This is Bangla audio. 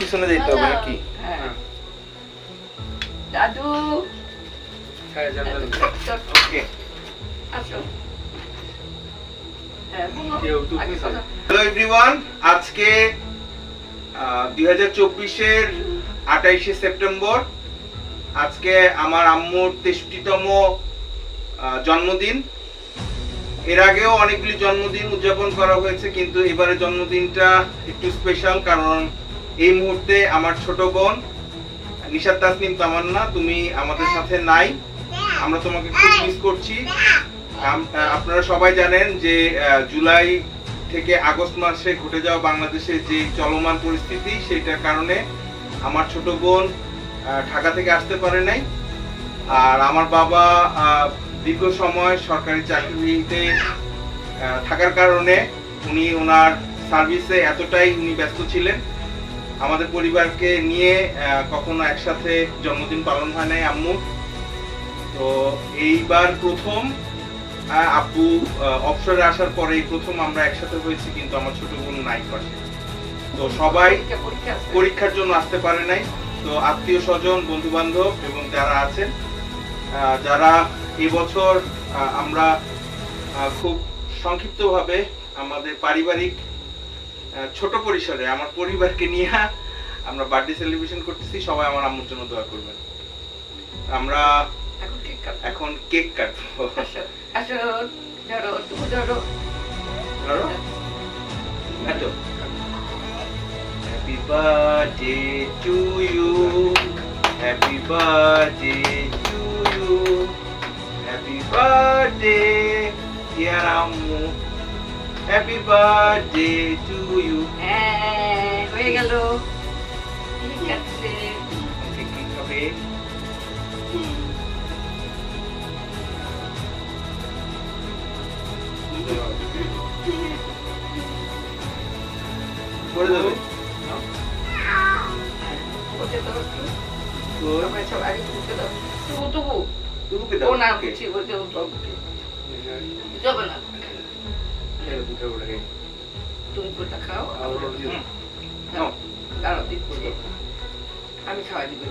পিছনে যেতে হবে নাকি? হ্যাঁ। দাদু। হ্যাঁ ওকে। আসো। হ্যাঁ। হ্যালো এভরিওয়ান আজকে দুই হাজার চব্বিশের আঠাইশে সেপ্টেম্বর আজকে আমার আম্মুর তেষট্টিতম জন্মদিন। এর আগেও অনেকগুলি জন্মদিন উদযাপন করা হয়েছে কিন্তু এবারে জন্মদিনটা একটু স্পেশাল কারণ এই মুহূর্তে আমার ছোট বোন নিশাদ তাসনিম তামান্না, তুমি আমাদের সাথে নাই। আমরা তোমাকে খুব মিস করছি। আপনারা সবাই জানেন যে জুলাই থেকে আগস্ট মাসে ঘটে যাওয়া বাংলাদেশের যে চলমান পরিস্থিতি সেটার কারণে আমার ছোট বোন ঢাকা থেকে আসতে পারে নাই। আর আমার বাবা দীর্ঘ সময় সরকারি চাকরিতে থাকার কারণে উনি ওনার সার্ভিসে এতটাই উনি ব্যস্ত ছিলেন। আমাদের পরিবারকে নিয়ে কখনো একসাথে জন্মদিন পালন হয় নাই আম্মু। তো এইবার প্রথম আব্বু অবসরে আসার পরে প্রথম আমরা একসাথে হয়েছি কিন্তু আমার ছোট বোন নাই পাশে। তো সবাই। পরীক্ষার জন্য আসতে পারে নাই। তো আত্মীয় স্বজন বন্ধু বান্ধব এবং যারা আছেন যারা এবছর আমরা খুব সংক্ষিপ্তভাবে আমাদের পারিবারিক ছোট পরিসরে আমার পরিবারকে নিয়ে আমরা বার্থডে সেলিব্রেশন করতেছি সবাই আমার আম্মুর জন্য দোয়া করবেন। আমরা এখন কেক কাটবো। ধরো, তুমি ধরো। ধরো। কাটো। Happy birthday to you happy birthday to you happy birthday dear আম্মু। হ্যাপি বার্থডে টু ইউ হ্যাঁ, হয়ে গেল ঠিক আছে ঠিক ঠিক হবে করে দেবে ওতে দাও একটু। সবাই সব আগে তুলতে দাও। তবু, তবু। তুলুকে ও দাও না, দাও, ওকে। যাবে না। তুমি কোথা খাও দিচ্ছি আমি খাওয়াই দিব।